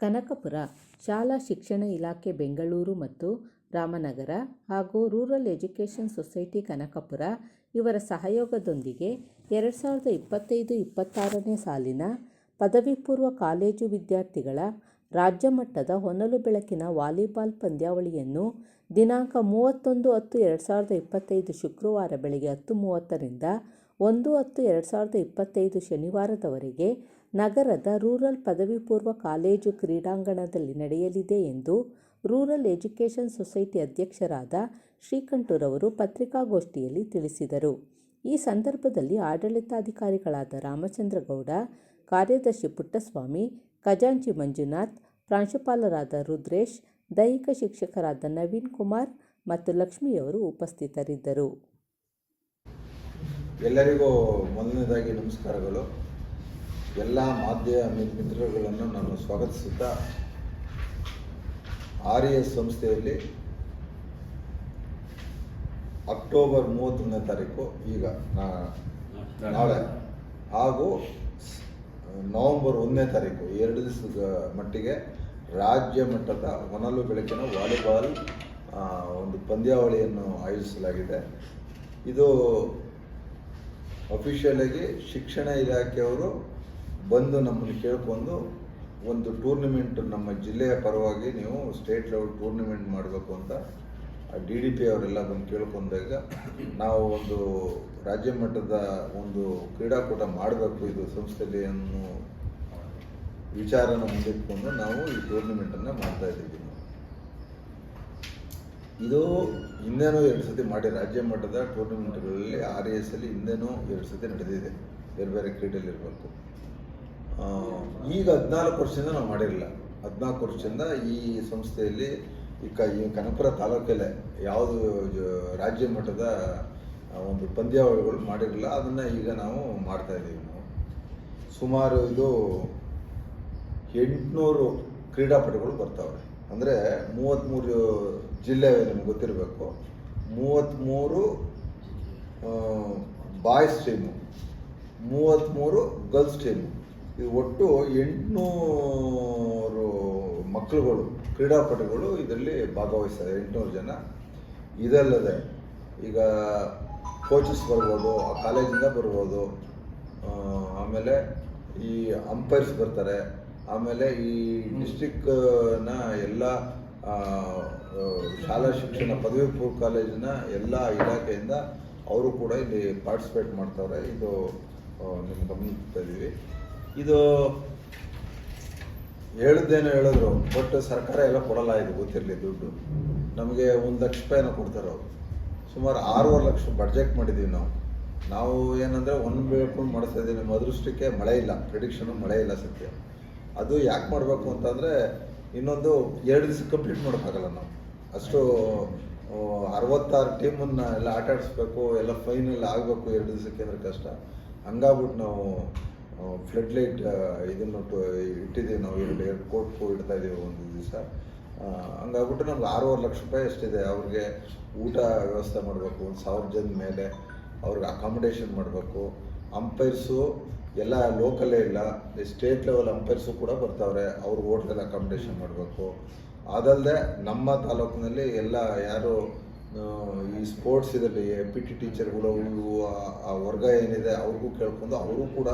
ಕನಕಪುರ ಶಾಲಾ ಶಿಕ್ಷಣ ಇಲಾಖೆ ಬೆಂಗಳೂರು ಮತ್ತು ರಾಮನಗರ ಹಾಗೂ ರೂರಲ್ ಎಜುಕೇಷನ್ ಸೊಸೈಟಿ ಕನಕಪುರ ಇವರ ಸಹಯೋಗದೊಂದಿಗೆ ಎರಡು ಸಾವಿರದ ಇಪ್ಪತ್ತೈದು ಇಪ್ಪತ್ತಾರನೇ ಸಾಲಿನ ಪದವಿ ಪೂರ್ವ ಕಾಲೇಜು ವಿದ್ಯಾರ್ಥಿಗಳ ರಾಜ್ಯ ಮಟ್ಟದ ಹೊನಲು ಬೆಳಕಿನ ವಾಲಿಬಾಲ್ ಪಂದ್ಯಾವಳಿಯನ್ನು ದಿನಾಂಕ ಮೂವತ್ತೊಂದು ಹತ್ತು ಎರಡು ಸಾವಿರದ ಇಪ್ಪತ್ತೈದು ಶುಕ್ರವಾರ ಬೆಳಗ್ಗೆ ಹತ್ತು ಮೂವತ್ತರಿಂದ ಒಂದು ಹತ್ತು ಎರಡು ಸಾವಿರದ ಇಪ್ಪತ್ತೈದು ಶನಿವಾರದವರೆಗೆ ನಗರದ ರೂರಲ್ ಪದವಿ ಪೂರ್ವ ಕಾಲೇಜು ಕ್ರೀಡಾಂಗಣದಲ್ಲಿ ನಡೆಯಲಿದೆ ಎಂದು ರೂರಲ್ ಎಜುಕೇಷನ್ ಸೊಸೈಟಿ ಅಧ್ಯಕ್ಷರಾದ ಶ್ರೀಕಂಠರವರು ಪತ್ರಿಕಾಗೋಷ್ಠಿಯಲ್ಲಿ ತಿಳಿಸಿದರು. ಈ ಸಂದರ್ಭದಲ್ಲಿ ಆಡಳಿತಾಧಿಕಾರಿಗಳಾದ ರಾಮಚಂದ್ರಗೌಡ, ಕಾರ್ಯದರ್ಶಿ ಪುಟ್ಟಸ್ವಾಮಿ, ಖಜಾಂಚಿ ಮಂಜುನಾಥ್, ಪ್ರಾಂಶುಪಾಲರಾದ ರುದ್ರೇಶ್, ದೈಹಿಕ ಶಿಕ್ಷಕರಾದ ನವೀನ್ ಕುಮಾರ್ ಮತ್ತು ಲಕ್ಷ್ಮಿಯವರು ಉಪಸ್ಥಿತರಿದ್ದರು. ಎಲ್ಲರಿಗೂ ಮೊದಲನೇದಾಗಿ ನಮಸ್ಕಾರಗಳು. ಎಲ್ಲ ಮಾಧ್ಯಮ ಮಿತ್ರಗಳನ್ನು ನಾನು ಸ್ವಾಗತಿಸುತ್ತಾ ಆರ್ ಎಸ್ ಸಂಸ್ಥೆಯಲ್ಲಿ ಅಕ್ಟೋಬರ್ ಮೂವತ್ತೊಂದನೇ ತಾರೀಕು, ಈಗ ನಾಳೆ ಹಾಗೂ ನವೆಂಬರ್ ಒಂದನೇ ತಾರೀಕು, ಎರಡು ದಿವಸದ ಮಟ್ಟಿಗೆ ರಾಜ್ಯ ಮಟ್ಟದ ಹೊನಲು ಬೆಳಕಿನ ವಾಲಿಬಾಲ್ ಒಂದು ಪಂದ್ಯಾವಳಿಯನ್ನು ಆಯೋಜಿಸಲಾಗಿದೆ. ಇದು ಅಫಿಷಿಯಲಾಗಿ ಶಿಕ್ಷಣ ಇಲಾಖೆಯವರು ಬಂದು ನಮ್ಮನ್ನು ಕೇಳ್ಕೊಂಡು ಒಂದು ಟೂರ್ನಿಮೆಂಟ್ ನಮ್ಮ ಜಿಲ್ಲೆಯ ಪರವಾಗಿ ನೀವು ಸ್ಟೇಟ್ ಲೆವೆಲ್ ಟೂರ್ನಿಮೆಂಟ್ ಮಾಡಬೇಕು ಅಂತ ಡಿ ಡಿ ಪಿ ಅವರೆಲ್ಲ ಬಂದು ಕೇಳ್ಕೊಂಡಾಗ ನಾವು ಒಂದು ರಾಜ್ಯ ಮಟ್ಟದ ಒಂದು ಕ್ರೀಡಾಕೂಟ ಮಾಡಬೇಕು ಇದು ಸಂಸ್ಥೆಯಲ್ಲಿ ಅನ್ನು ವಿಚಾರನ ಮುಂದಿಟ್ಕೊಂಡು ನಾವು ಈ ಟೂರ್ನಿಮೆಂಟನ್ನು ಮಾಡ್ತಾ ಇದ್ದೀವಿ ಇದು ಹಿಂದೆನೂ ಎರಡು ಸತಿ ಮಾಡಿ ರಾಜ್ಯ ಮಟ್ಟದ ಟೂರ್ನಿಮೆಂಟ್ಗಳಲ್ಲಿ ಆರ್ ಎಸ್ ಅಲ್ಲಿ ಹಿಂದೆನೂ ಎರಡು ಸತಿ ನಡೆದಿದೆ. ಬೇರೆ ಬೇರೆ ಕ್ರೀಡೆಯಲ್ಲಿ ಇರಬೇಕು. ಈಗ ಹದಿನಾಲ್ಕು ವರ್ಷದಿಂದ ನಾವು ಮಾಡಿರಲಿಲ್ಲ ಹದಿನಾಲ್ಕು ವರ್ಷದಿಂದ ಈ ಸಂಸ್ಥೆಯಲ್ಲಿ ಈ ಕ ಈ ಕನಕಪುರ ತಾಲೂಕಲ್ಲೇ ಯಾವುದು ರಾಜ್ಯ ಮಟ್ಟದ ಒಂದು ಪಂದ್ಯಾವಳಿಗಳು ಮಾಡಿರಲಿಲ್ಲ ಅದನ್ನು ಈಗ ನಾವು ಮಾಡ್ತಾ ಇದ್ದೀವಿ ನಾವು. ಸುಮಾರು ಇದು ಎಂಟುನೂರು ಕ್ರೀಡಾಪಟುಗಳು ಬರ್ತಾವೆ ಅಂದರೆ ಮೂವತ್ತ್ಮೂರು ಜಿಲ್ಲೆ ನಿಮ್ಗೆ ಗೊತ್ತಿರಬೇಕು. ಮೂವತ್ತ್ಮೂರು ಬಾಯ್ಸ್ ಟೀಮು. ಮೂವತ್ತ್ಮೂರು ಗರ್ಲ್ಸ್ ಟೀಮು. ಇದು ಒಟ್ಟು ಎಂಟುನೂರು ಮಕ್ಕಳುಗಳು, ಕ್ರೀಡಾಪಟುಗಳು ಇದರಲ್ಲಿ ಭಾಗವಹಿಸ್ತಾರೆ, ಎಂಟುನೂರು ಜನ. ಇದಲ್ಲದೆ ಈಗ ಕೋಚಸ್ ಬರ್ಬೋದು, ಆ ಕಾಲೇಜಿಂದ ಬರ್ಬೋದು ಆಮೇಲೆ ಈ ಅಂಪೈರ್ಸ್ ಬರ್ತಾರೆ, ಆಮೇಲೆ ಈ ಡಿಸ್ಟಿಕ್ನ ಎಲ್ಲ ಶಾಲಾ ಶಿಕ್ಷಣ ಪದವಿ ಪೂರ್ವ ಕಾಲೇಜಿನ ಎಲ್ಲ ಇಲಾಖೆಯಿಂದ ಅವರು ಕೂಡ ಇಲ್ಲಿ ಪಾರ್ಟಿಸಿಪೇಟ್ ಮಾಡ್ತಾರೆ ಇದು ನಿಮ್ಮ ಗಮನಿಸ್ತಾ ಇದ್ದೀವಿ ಇದು ಹೇಳಿದ್ದೇನೋ ಹೇಳಿದ್ರು ಬಟ್ ಸರ್ಕಾರ ಎಲ್ಲ ಕೊಡಲ್ಲ ಇದು, ಗೊತ್ತಿರಲಿ ದುಡ್ಡು. ನಮಗೆ ಒಂದು ಲಕ್ಷ ರೂಪಾಯಿನ ಕೊಡ್ತಾರೆ ಅವರು. ಸುಮಾರು ಆರೂವರೆ ಲಕ್ಷ ಬಡ್ಜೆಟ್ ಮಾಡಿದ್ದೀವಿ ನಾವು. ನಾವು ಏನಂದರೆ ಒಂದು ಬೆಳ್ಕೊಂಡು ಮಾಡಿಸ್ತಾ ಇದ್ದೀವಿ ನಿಮ್ಮ ಅದೃಷ್ಟಕ್ಕೆ ಮಳೆ ಇಲ್ಲ ಪ್ರಿಡಿಕ್ಷನು ಮಳೆ ಇಲ್ಲ ಸತ್ಯ ಅದು ಯಾಕೆ ಮಾಡಬೇಕು ಅಂತಂದರೆ, ಇನ್ನೊಂದು ಎರಡು ದಿವಸ ಕಂಪ್ಲೀಟ್ ಮಾಡೋಕ್ಕಾಗಲ್ಲ ನಾವು. ಅಷ್ಟು ಅರವತ್ತಾರು ಟೀಮನ್ನು ಎಲ್ಲ ಆಟಾಡಿಸ್ಬೇಕು, ಎಲ್ಲ ಫೈನಲ್ ಆಗಬೇಕು, ಎರಡು ದಿವಸಕ್ಕೆ ಅಂದರೆ ಕಷ್ಟ. ಹಂಗಾಗ್ಬಿಟ್ಟು ನಾವು ಫ್ಲಡ್ ಲೈಟ್ ಇದನ್ನು ಇಟ್ಟಿದ್ದೀವಿ ನಾವು ಎರಡು ಎರಡು ಕೋಟ್ಗೂ ಇಡ್ತಾ ಇದ್ದೀವಿ ಒಂದು ದಿವಸ. ಹಂಗಾಗ್ಬಿಟ್ಟು ನಮ್ಗೆ ಆರೂವರೆ ಲಕ್ಷ ರೂಪಾಯಿ ಅಷ್ಟಿದೆ. ಅವ್ರಿಗೆ ಊಟ ವ್ಯವಸ್ಥೆ ಮಾಡಬೇಕು, ಒಂದು ಸಾವಿರ ಜನ ಮೇಲೆ ಅವ್ರಿಗೆ ಅಕಾಮಿಡೇಷನ್ ಮಾಡಬೇಕು. ಅಂಪೈರ್ಸು ಎಲ್ಲ ಲೋಕಲ್ಲೇ ಇಲ್ಲ ಸ್ಟೇಟ್ ಲೆವೆಲ್ ಅಂಪೈರ್ಸು ಕೂಡ ಬರ್ತಾವ್ರೆ, ಅವ್ರಿಗೆ ಹೋಟ್ಲಲ್ಲಿ ಅಕಾಮಿಡೇಷನ್ ಮಾಡಬೇಕು. ಅದಲ್ಲದೆ ನಮ್ಮ ತಾಲೂಕಿನಲ್ಲಿ ಎಲ್ಲ ಯಾರು ಈ ಸ್ಪೋರ್ಟ್ಸ್ ಇದರಲ್ಲಿ ಪಿ ಟಿ ಟೀಚರ್ಗಳು ಇವು ಆ- ವರ್ಗ ಏನಿದೆ ಅವ್ರಿಗೂ ಕೇಳ್ಕೊಂಡು ಅವರು ಕೂಡ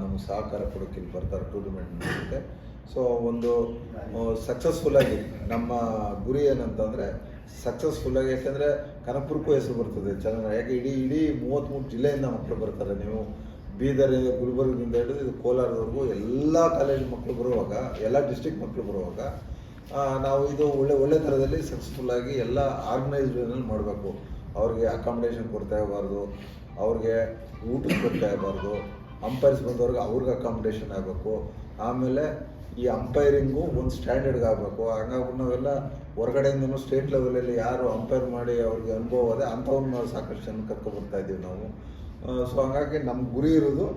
ನಮ್ಗೆ ಸಹಕಾರ ಕೊಡೋಕ್ಕೆ ಇಲ್ಲಿ ಬರ್ತಾರೆ ಟೂರ್ನಮೆಂಟ್ ಮಾಡೋಕ್ಕೆ ಸೊ ಒಂದು ಸಕ್ಸಸ್ಫುಲ್ಲಾಗಿ ನಮ್ಮ ಗುರಿ ಏನಂತಂದರೆ ಸಕ್ಸಸ್ಫುಲ್ಲಾಗಿ ಯಾಕೆಂದರೆ ಕನಕಪುರಕ್ಕೂ ಹೆಸರು ಬರ್ತದೆ ಚೆನ್ನಾಗಿ. ಯಾಕೆ ಇಡೀ ಇಡೀ ಮೂವತ್ತ್ಮೂರು ಜಿಲ್ಲೆಯಿಂದ ಮಕ್ಕಳು ಬರ್ತಾರೆ. ನೀವು ಬೀದರ್, ಗುಲ್ಬರ್ಗದಿಂದ ಹಿಡಿದು ಇದು ಕೋಲಾರದವರೆಗೂ ಎಲ್ಲ ಕಾಲೇಜ್ ಮಕ್ಕಳು ಬರುವಾಗ, ಎಲ್ಲ ಡಿಸ್ಟಿಕ್ ಮಕ್ಕಳು ಬರುವಾಗ ನಾವು ಇದು ಒಳ್ಳೆ ಒಳ್ಳೆ ಥರದಲ್ಲಿ ಸಕ್ಸಸ್ಫುಲ್ಲಾಗಿ ಎಲ್ಲ ಆರ್ಗನೈಸ್ಡ್ನಲ್ಲಿ ಮಾಡಬೇಕು. ಅವ್ರಿಗೆ ಅಕಾಮಿಡೇಷನ್ ಕೊಡ್ತಾ ಇರಬಾರ್ದು, ಅವ್ರಿಗೆ ಊಟದ ಕೊಡ್ತಾ ಇರಬಾರ್ದು ಅಂಪೈರ್ಸ್ ಬಂದವ್ರಿಗೆ ಅವ್ರಿಗೆ ಅಕಾಮಿಡೇಷನ್ ಆಗಬೇಕು. ಆಮೇಲೆ ಈ ಅಂಪೈರಿಂಗು ಒಂದು ಸ್ಟ್ಯಾಂಡರ್ಡ್ಗೆ ಆಗಬೇಕು. ಹಂಗಾಗ್ಬಿಟ್ಟು ನಾವೆಲ್ಲ ಹೊರಗಡೆಯಿಂದನೂ ಸ್ಟೇಟ್ ಲೆವೆಲಲ್ಲಿ ಯಾರು ಅಂಪೈರ್ ಮಾಡಿ ಅವ್ರಿಗೆ ಅನುಭವ ಅದೇ ಅಂಥವ್ರನ್ನ ನಾವು ಸಾಕಷ್ಟು ಜನ ಕರ್ಕೊಬರ್ತಾ ಇದ್ದೀವಿ ನಾವು. ಸೊ ಹಂಗಾಗಿ ನಮ್ಮ ಗುರಿ ಇರೋದು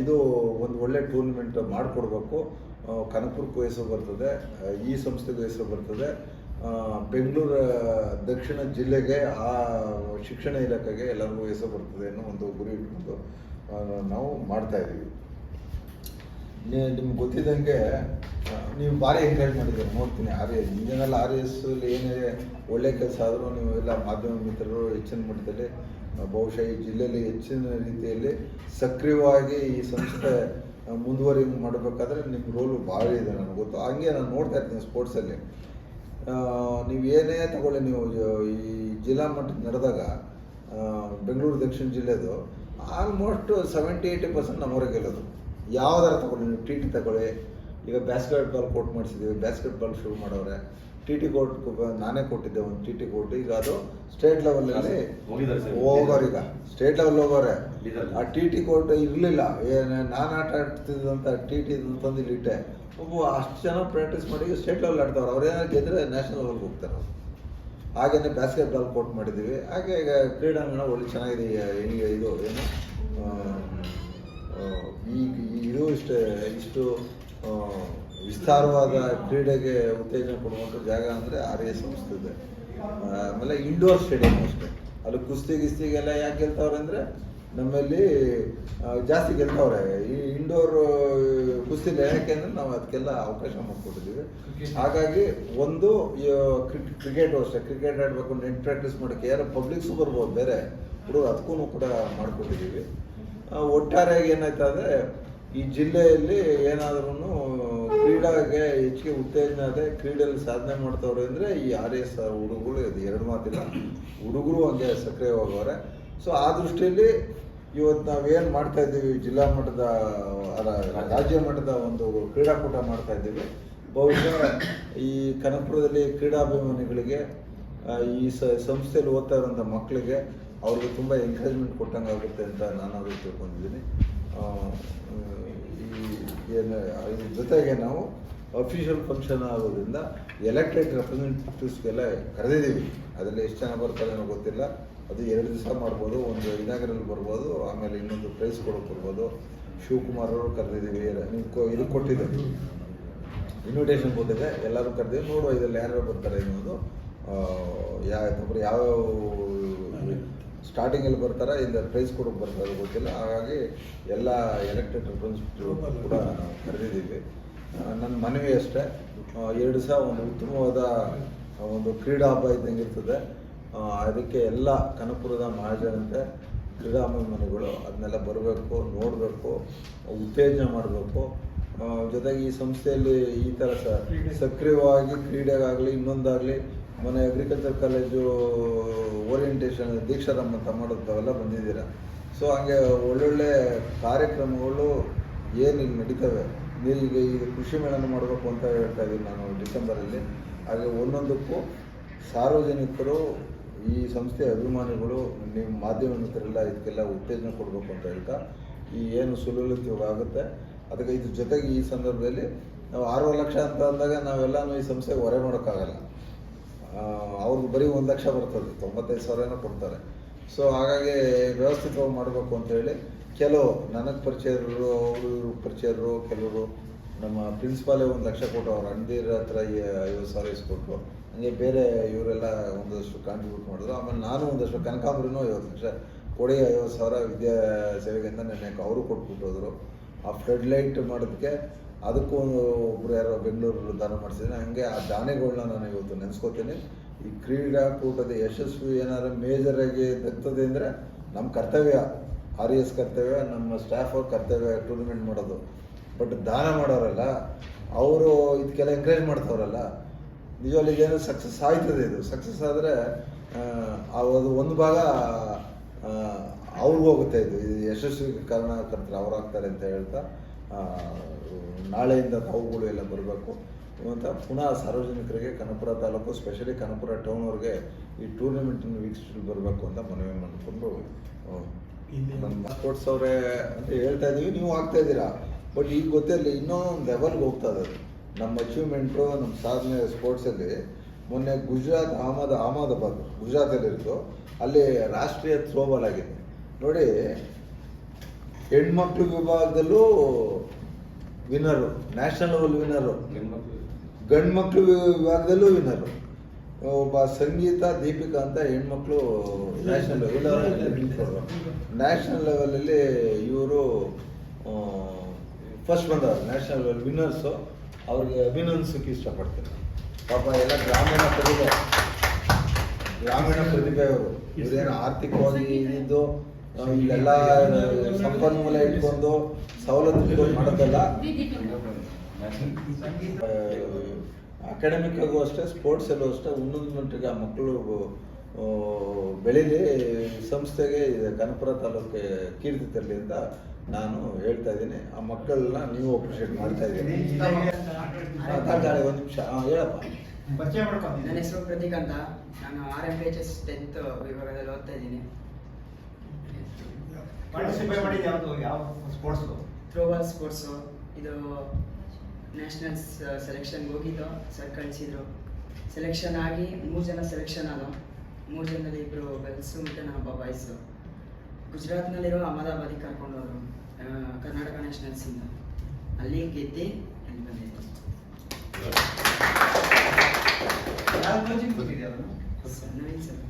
ಇದು ಒಂದು ಒಳ್ಳೆ ಟೂರ್ನಮೆಂಟ್ ಮಾಡಿಕೊಡ್ಬೇಕು. ಕನಕಪುರಕ್ಕೂ ಹೆಸರು ಬರ್ತದೆ ಈ ಸಂಸ್ಥೆಗೂ ಹೆಸರು ಬರ್ತದೆ. ಬೆಂಗಳೂರು ದಕ್ಷಿಣ ಜಿಲ್ಲೆಗೆ ಆ ಶಿಕ್ಷಣ ಇಲಾಖೆಗೆ ಎಲ್ಲರಿಗೂ ಹೆಸರು ಬರ್ತದೆ ಅನ್ನೋ ಒಂದು ಗುರಿ ಇಟ್ಕೊಂಡು ನಾವು ಮಾಡ್ತಾ ಇದ್ದೀವಿ ನಿಮ್ಗೆ ಗೊತ್ತಿದ್ದಂಗೆ ನೀವು ಭಾರಿ ಎಂಕರೇಜ್ ಮಾಡಿದ್ದೀರಿ, ನೋಡ್ತೀನಿ ಆರ್ ಎಸ್ ಇಂಜಿನೆಲ್ಲ ಆರ್ ಎಸ್ ಏನೇ ಒಳ್ಳೆ ಕೆಲಸ ಆದರೂ ನೀವು ಎಲ್ಲ ಮಾಧ್ಯಮ ಮಿತ್ರರು ಹೆಚ್ಚಿನ ಮಟ್ಟದಲ್ಲಿ, ಬಹುಶಃ ಈ ಜಿಲ್ಲೆಯಲ್ಲಿ ಹೆಚ್ಚಿನ ರೀತಿಯಲ್ಲಿ ಸಕ್ರಿಯವಾಗಿ ಈ ಸಂಸ್ಥೆ ಮುಂದುವರಿ ಮಾಡಬೇಕಾದ್ರೆ ನಿಮ್ಮ ರೋಲು ಭಾಳ ಇದೆ ನನಗೆ ಗೊತ್ತು. ಹಂಗೆ ನಾನು ನೋಡ್ತಾ ಇರ್ತೀನಿ ಸ್ಪೋರ್ಟ್ಸಲ್ಲಿ ನೀವು ಏನೇ ತಗೊಳ್ಳಿ, ನೀವು ಈ ಜಿಲ್ಲಾ ಮಟ್ಟಕ್ಕೆ ನಡೆದಾಗ ಬೆಂಗಳೂರು ದಕ್ಷಿಣ ಜಿಲ್ಲೆದು ಆಲ್ಮೋಸ್ಟ್ ಸೆವೆಂಟಿ ಏಯ್ಟಿ ಪರ್ಸೆಂಟ್ ನಮ್ಮವರೆಗೆ ಗೆಲ್ಲೋದು ಯಾವ್ದಾರು ತಗೊಳ್ಳಿ, ನೀವು ಟಿ ಟಿ ತಗೊಳ್ಳಿ. ಈಗ ಬ್ಯಾಸ್ಕೆಟ್ ಬಾಲ್ ಕೋರ್ಟ್ ಮಾಡಿಸಿದ್ದೀವಿ ಬ್ಯಾಸ್ಕೆಟ್ ಬಾಲ್ ಶುರು ಮಾಡವ್ರೆ. ಟಿ ಟಿ ಕೋರ್ಟ್ ನಾನೇ ಕೊಟ್ಟಿದ್ದೆ ಒಂದು ಟಿ ಟಿ ಕೋರ್ಟ್ ಈಗ ಅದು ಸ್ಟೇಟ್ ಲೆವೆಲಲ್ಲಿ. ಹೋಗೋರು ಈಗ. ಸ್ಟೇಟ್ ಲೆವೆಲ್ ಹೋಗೋರೆ. ಆ ಟಿ ಟಿ ಕೋರ್ಟ್ ಇರಲಿಲ್ಲ. ನಾನು ಆಟ ಆಡ್ತಿದ್ದಂಥ ಟಿ ಟಿ ತಂದು ಇಲ್ಲಿಟ್ಟೆ ಒಬ್ಬ ಅಷ್ಟು ಜನ ಪ್ರಾಕ್ಟೀಸ್ ಮಾಡಿ ಸ್ಟೇಟ್ ಲೆವೆಲ್ ಆಡ್ತಾವ್ರು. ಅವ್ರು ಏನಾದ್ರು ಗೆದ್ರೆ ನ್ಯಾಷನಲ್ ಲೆವೆಲ್ಗೆ ಹೋಗ್ತಾರೆ ಹಾಗೇನೇ ಹಾಗೇನೆ ಬ್ಯಾಸ್ಕೆಟ್ ಬಾಲ್ ಕೋರ್ಟ್ ಮಾಡಿದ್ದೀವಿ. ಹಾಗೆ ಈಗ ಕ್ರೀಡಾಂಗಣ ಒಳ್ಳೆ ಚೆನ್ನಾಗಿದೆ. ಈಗ ಇದು ಏನು? ಈಗ ಇದು ಇಷ್ಟೇ ಇಷ್ಟು ವಿಸ್ತಾರವಾದ ಕ್ರೀಡೆಗೆ ಉತ್ತೇಜನ ಕೊಡುವಂಥ ಜಾಗ ಅಂದರೆ ಆರ್ ಎ ಸಂಸ್ಥೆ ಇದೆ. ಆಮೇಲೆ ಇಂಡೋರ್ ಸ್ಟೇಡಿಯಂ ಅಷ್ಟೇ. ಅಲ್ಲಿ ಕುಸ್ತಿ ಗಿಸ್ತಿಗೆಲ್ಲ ಯಾಕೆ ಗೆಲ್ತಾವ್ರೆ ಅಂದರೆ ನಮ್ಮಲ್ಲಿ ಜಾಸ್ತಿ ಗೆಲ್ತಾವ್ರೆ. ಈ ಇಂಡೋರ್ ಕುಸ್ತಿ ಯಾಕೆ ಅಂದರೆ ನಾವು ಅದಕ್ಕೆಲ್ಲ ಅವಕಾಶ ಮಾಡಿಕೊಟ್ಟಿದ್ದೀವಿ. ಹಾಗಾಗಿ ಒಂದು ಕ್ರಿಕೆಟ್ ಅಷ್ಟೇ. ಕ್ರಿಕೆಟ್ ಆಡಬೇಕು, ನೆಟ್ ಪ್ರಾಕ್ಟೀಸ್ ಮಾಡೋಕ್ಕೆ ಯಾರು ಪಬ್ಲಿಕ್ಸು ಬರ್ಬೋದು, ಬೇರೆ ಹುಡುಗರು ಅದಕ್ಕೂ ಕೂಡ ಮಾಡಿಕೊಟ್ಟಿದ್ದೀವಿ. ಒಟ್ಟಾರೆಯಾಗಿ ಏನಾಯ್ತು ಅಂದರೆ ಈ ಜಿಲ್ಲೆಯಲ್ಲಿ ಏನಾದ್ರೂ ಕ್ರೀಡಾಗೆ ಹೆಚ್ಚಿಗೆ ಉತ್ತೇಜನ ಇದೆ. ಕ್ರೀಡೆಯಲ್ಲಿ ಸಾಧನೆ ಮಾಡ್ತವ್ರೆ ಅಂದರೆ ಈ ಆರ್ ಎಸ್ ಹುಡುಗರು, ಇದು ಎರಡು ಮಾತಿಲ್ಲ, ಹುಡುಗರು ಹಂಗೆ ಸಕ್ರಿಯವಾಗವ್ರೆ ಸೊ ಆ ದೃಷ್ಟಿಯಲ್ಲಿ ಇವತ್ತು ನಾವೇನು ಮಾಡ್ತಾ ಇದ್ದೀವಿ, ಜಿಲ್ಲಾ ಮಟ್ಟದ ರಾಜ್ಯ ಮಟ್ಟದ ಒಂದು ಕ್ರೀಡಾಕೂಟ ಮಾಡ್ತಾ ಇದ್ದೀವಿ. ಬಹುಶಃ ಈ ಕನಕಪುರದಲ್ಲಿ ಕ್ರೀಡಾಭಿಮಾನಿಗಳಿಗೆ ಈ ಸ, ಸಂಸ್ಥೆಯಲ್ಲಿ ಓದ್ತಾ ಇರೋಂಥ ಮಕ್ಕಳಿಗೆ ಅವ್ರಿಗೆ ತುಂಬ ಎಂಕರೇಜ್ಮೆಂಟ್ ಕೊಟ್ಟಂಗೆ ಆಗುತ್ತೆ ಅಂತ ನಾನು ಅದು ತಿಳ್ಕೊಂಡಿದ್ದೀನಿ. ಏನು ಇದ್ರ ಜೊತೆಗೆ ನಾವು ಅಫಿಷಿಯಲ್ ಫಂಕ್ಷನ್ ಆಗೋದ್ರಿಂದ ಎಲೆಕ್ಟೆಡ್ ರೆಪ್ರೆಸೆಂಟೇಟಿವ್ಸ್ಗೆಲ್ಲ ಕರೆದಿದ್ದೀವಿ. ಅದರಲ್ಲಿ ಎಷ್ಟು ಜನ ಬರ್ತಾರೆ ಅನ್ನೋ ಗೊತ್ತಿಲ್ಲ. ಅದು ಎರಡು ದಿವಸ ಮಾಡ್ಬೋದು, ಒಂದು ಇನಾಗ್ರಲ್ಲಿ ಬರ್ಬೋದು, ಆಮೇಲೆ ಇನ್ನೊಂದು ಪ್ರೈಸ್ ಕೊಡೋಕೆ ಬರ್ಬೋದು. ಶಿವಕುಮಾರ್ ಅವರು ಕರೆದಿದ್ದೀವಿ. ಇದು ಕೊಟ್ಟಿದ್ದೀವಿ ಇನ್ವಿಟೇಷನ್ ಬಂದಿದೆ ಎಲ್ಲರೂ ಕರೆದೀವಿ ನೋಡುವ ಇದರಲ್ಲಿ ಯಾರ್ಯಾರು ಬರ್ತಾರೆ ಅನ್ನೋದು ಯಾವ ಯಾವ್ಯಾವ ಯಾವ ಸ್ಟಾರ್ಟಿಂಗಲ್ಲಿ ಬರ್ತಾರೆ, ಇಲ್ಲ ಪ್ರೈಸ್ ಕೊಡೋಕೆ ಬರ್ತಾರೆ ಗೊತ್ತಿಲ್ಲ. ಹಾಗಾಗಿ ಎಲ್ಲ ಎಲೆಕ್ಟೆಡ್ ರೆಪ್ರೆಸೆಂಟೇಟಿವ್ ಕೂಡ ಕರೆದಿದ್ದೀವಿ. ನನ್ನ ಮನವಿ ಅಷ್ಟೇ. ಎರಡು ಸಹ ಒಂದು ಉತ್ತಮವಾದ ಒಂದು ಕ್ರೀಡಾ ಹಬ್ಬ ಇದ್ದಂಗೆ ಇರ್ತದೆ. ಅದಕ್ಕೆ ಎಲ್ಲ ಕನಕಪುರದ ಮಹಾಜನತೆ ಕ್ರೀಡಾಭಿಮಾನಿಗಳು ಅದನ್ನೆಲ್ಲ ಬರಬೇಕು, ನೋಡಬೇಕು, ಉತ್ತೇಜನ ಮಾಡಬೇಕು. ಜೊತೆಗೆ ಈ ಸಂಸ್ಥೆಯಲ್ಲಿ ಈ ಥರ ಸ, ಸಕ್ರಿಯವಾಗಿ ಕ್ರೀಡೆಗಾಗಲಿ, ಇನ್ನೊಂದಾಗಲಿ ಮೊನ್ನೆ ಅಗ್ರಿಕಲ್ಚರ್ ಕಾಲೇಜು ಓರಿಯೆಂಟೇಷನ್ ದೀಕ್ಷಾರಾಮ್ ಅಂತ ಮಾಡೋದು ಅವೆಲ್ಲ ಬಂದಿದ್ದೀರಾ? ಸೊ ಹಂಗೆ ಒಳ್ಳೊಳ್ಳೆ ಕಾರ್ಯಕ್ರಮಗಳು ಏನು ನಡೀತವೆ? ನೀವು ಈಗ ಕೃಷಿ ಮೇಳನ ಮಾಡಬೇಕು ಅಂತ ಹೇಳ್ತಾ ಇದ್ದೀನಿ ನಾನು ಡಿಸೆಂಬರಲ್ಲಿ. ಹಾಗೆ ಒಂದೊಂದಕ್ಕೂ ಸಾರ್ವಜನಿಕರು, ಈ ಸಂಸ್ಥೆಯ ಅಭಿಮಾನಿಗಳು ನಿಮ್ಮ ಮಾಧ್ಯಮ ಮಿತ್ರರೆಲ್ಲ ಇದಕ್ಕೆಲ್ಲ ಉತ್ತೇಜನ ಕೊಡಬೇಕು ಅಂತ ಹೇಳ್ತಾ ಈ ಏನು ಸುಲಲಿತ ಆಗುತ್ತೆ. ಅದಕ್ಕೆ ಇದ್ರ ಜೊತೆಗೆ ಈ ಸಂದರ್ಭದಲ್ಲಿ ನಾವು ಆರು ಲಕ್ಷ ಅಂತ ಅಂದಾಗ ನಾವೆಲ್ಲನೂ ಈ ಸಂಸ್ಥೆಗೆ ಹೊರೆ ಮಾಡೋಕ್ಕಾಗಲ್ಲ. ಅವ್ರಿಗೆ ಬರೀ ಒಂದು ಲಕ್ಷ ಬರ್ತದೆ, ತೊಂಬತ್ತೈದು ಸಾವಿರನ ಕೊಡ್ತಾರೆ. ಸೊ ಹಾಗಾಗಿ ವ್ಯವಸ್ಥಿತವಾಗಿ ಮಾಡಬೇಕು ಅಂತ ಹೇಳಿ, ಕೆಲವು ನನಗೆ ಪರಿಚಯರು ಅವರು ಇವರು ಪರಿಚಯರು ಕೆಲವರು ನಮ್ಮ ಪ್ರಿನ್ಸಿಪಾಲೇ ಒಂದು ಲಕ್ಷ ಕೊಟ್ಟು, ಅವ್ರ ಅಣ್ಣದಿರ ಹತ್ರ ಐವತ್ತು ಸಾವಿರ ಇಸ್ಕೊಟ್ರು. ಹಂಗೆ ಬೇರೆ ಇವರೆಲ್ಲ ಒಂದಷ್ಟು ಕಾಂಟ್ರಿಬ್ಯೂಟ್ ಮಾಡಿದ್ರು. ಆಮೇಲೆ ನಾನು ಒಂದಷ್ಟು ಕನಕಾಂಬ್ರಿನೂ ಐವತ್ತು ಲಕ್ಷ ಕೊಡಿ, ಐವತ್ತು ಸಾವಿರ ವಿದ್ಯಾ ಸೇವೆಗೆ ಅಂತ ನೆನ್ನೆ ಅವರು ಕೊಟ್ಬಿಟ್ಟು ಹೋದರು. ಆ ಫ್ಲಡ್ ಲೈಟ್ ಮಾಡೋದಕ್ಕೆ ಅದಕ್ಕೂ ಒಂದು ಒಬ್ರು ಯಾರೋ ಬೆಂಗಳೂರಲ್ಲಿ ದಾನ ಮಾಡಿಸಿದ್ದೀನಿ ಹಂಗೆ ಆ ದಾನೆಗಳನ್ನ ನಾನು ಇವತ್ತು ನೆನೆಸ್ಕೋತೀನಿ. ಈ ಕ್ರೀಡಾಕೂಟದ ಯಶಸ್ವಿ ಏನಾದ್ರು ಮೇಜರಾಗಿ ದಕ್ತದೆ ಅಂದರೆ ನಮ್ಮ ಕರ್ತವ್ಯ, ಆರ್ ಎಸ್ ಕರ್ತವ್ಯ, ನಮ್ಮ ಸ್ಟಾಫ್ ಕರ್ತವ್ಯ ಟೂರ್ನಮೆಂಟ್ ಮಾಡೋದು. ಬಟ್ ದಾನ ಮಾಡೋರಲ್ಲ, ಅವರು ಇದಕ್ಕೆಲ್ಲ ಎಂಕರೇಜ್ ಮಾಡ್ತವರಲ್ಲ. ನಿಜವಾಗ್ಲೂ ಏನೋ ಸಕ್ಸಸ್ ಆಯ್ತದೆ ಇದು. ಸಕ್ಸಸ್ ಆದರೆ ಅದು ಒಂದು ಭಾಗ ಅವ್ರಿಗೂ ಹೋಗುತ್ತೆ. ಇದು ಇದು ಯಶಸ್ವಿ ಅವ್ರು ಅವರಾಗ್ತಾರೆ ಅಂತ ಹೇಳ್ತಾ ನಾಳೆಯಿಂದ ತಾವುಗಳು ಎಲ್ಲ ಬರಬೇಕು. ಅಂತ ಪುನಃ ಸಾರ್ವಜನಿಕರಿಗೆ ಕನಪುರ ತಾಲೂಕು ಸ್ಪೆಷಲಿ ಕನಪುರ ಟೌನ್ ಅವ್ರಿಗೆ ಈ ಟೂರ್ನಮೆಂಟನ್ನು ವೀಕ್ಷಿಸಲು ಬರಬೇಕು ಅಂತ ಮನವಿ ಮಾಡಿಕೊಂಡು ನಮ್ಮ ಸ್ಪೋರ್ಟ್ಸ್ ಅವರೇ ಅಂತ ಹೇಳ್ತಾ ಇದೀವಿ ನೀವು ಆಗ್ತಾ ಇದ್ದೀರಾ? ಬಟ್ ಈಗ ಗೊತ್ತಿರಲಿ ಇನ್ನೊಂದು ಲೆವೆಲ್ಗೆ ಹೋಗ್ತಾ ಇದೆ ನಮ್ಮ ಅಚೀವ್ಮೆಂಟು ನಮ್ಮ ಸಾಧನೆ ಸ್ಪೋರ್ಟ್ಸಲ್ಲಿ ಮೊನ್ನೆ ಗುಜರಾತ್ ಅಹಮದ್ ಅಹಮದಾಬಾದ್ ಗುಜರಾತಲ್ಲಿರೋದು ಅಲ್ಲಿ ರಾಷ್ಟ್ರೀಯ ಥ್ರೋಬಾಲ್ ಆಗಿದೆ. ನೋಡಿ, ಹೆಣ್ಮಕ್ಳು ವಿಭಾಗದಲ್ಲೂ ವಿನ್ನರು, ನ್ಯಾಷನಲ್ ಲೆವೆಲ್ ವಿನ್ನರು. ಗಂಡು ಮಕ್ಕಳು ವಿಭಾಗದಲ್ಲೂ ವಿನ್ನರು. ಒಬ್ಬ ಸಂಗೀತ, ದೀಪಿಕಾ ಅಂತ ಹೆಣ್ಮಕ್ಳು ನ್ಯಾಷನಲ್ ನ್ಯಾಷನಲ್ ಲೆವೆಲಲ್ಲಿ ಇವರು ಫಸ್ಟ್ ಬಂದವರು. ನ್ಯಾಷನಲ್ ವಿನ್ನರ್ಸು ಅವ್ರಿಗೆ ಅಭಿನಂದಿಸೋಕೆ ಇಷ್ಟಪಡ್ತೀನಿ. ಪಾಪ ಎಲ್ಲ ಗ್ರಾಮೀಣ ಪ್ರತಿಭೆ. ಗ್ರಾಮೀಣ ಪ್ರತಿಭೆ ಅವರು ಇದೇನು ಆರ್ಥಿಕವಾಗಿ ಇದ್ದು ಇಲ್ಲೆಲ್ಲ ಸಂಪನ್ಮೂಲ ಇಟ್ಕೊಂಡು ಸವಲತ್ತು ಮಾಡೋದಲ್ಲ. ಅಕಾಡೆಮಿಕ್ ಅಷ್ಟೇ ಸ್ಪೋರ್ಟ್ಸ್ ಅಲ್ಲೂ ಅಷ್ಟೇ ಉನ್ನತ ಮಟ್ಟಿಗೆ ಮಕ್ಕಳು ಬೆಳೀಲಿ ಸಂಸ್ಥೆಗೆ ಕನಪುರ ತಾಲೂಕಿಗೆ ಕೀರ್ತಿ ತರಲಿ ಅಂತ ನಾನು ಹೇಳ್ತಾ ಇದ್ದೀನಿ ಆ ಮಕ್ಕಳನ್ನ ನೀವು ಅಪ್ರಿಷಿಯೇಟ್ ಮಾಡ್ತಾ ಇದ್ದೀನಿ. ತಾಳೆ ಒಂದು ನಿಮಿಷ ಹಾಂ ಹೇಳಪ್ಪ. ಪರಿಚಯ ಮಾಡ್ಕೊ. ನನ್ನ ಹೆಸರು ಪ್ರತೀಕ್ ಅಂತ. ನಾನು R M H S tenth ವಿಭಾಗದಲ್ಲಿ ಓದ್ತಾ ಇದ್ದೀನಿ. ಪಾರ್ಟಿಸಿಪೇಟ್ ಮಾಡಿದ್ದು ಯಾವುದು? ಯಾವ ಸ್ಪೋರ್ಟ್ಸ್ ಥ್ರೋಬಾಲ್ ಸ್ಪೋರ್ಟ್ಸು ಇದು ನ್ಯಾಷನಲ್ ಸೆಲೆಕ್ಷನ್ ಹೋಗಿದ್ದು. ಸರ್ ಕಳಿಸಿದ್ರು. ಸೆಲೆಕ್ಷನ್ ಆಗಿ ಮೂರು ಜನ ಸೆಲೆಕ್ಷನ್ ಆದವು ಮೂರು ಜನದಲ್ಲಿ ಇಬ್ಬರು ಗರ್ಲ್ಸು ಮತ್ತು ನಾನೊಬ್ಬ ಬಾಯ್ಸು ಗುಜರಾತ್ನಲ್ಲಿರೋ ಅಹಮದಾಬಾದಿಗೆ ಕರ್ಕೊಂಡು ಹೋದ್ರು. ಆ, ಕರ್ನಾಟಕ ನ್ಯಾಷನಲ್ಸಿಂದ ಅಲ್ಲಿ ಗೆದ್ದೆ ಅಲ್ಲಿ ಬಂದಿದ್ದು. ನವೀನ್ ಸರ್.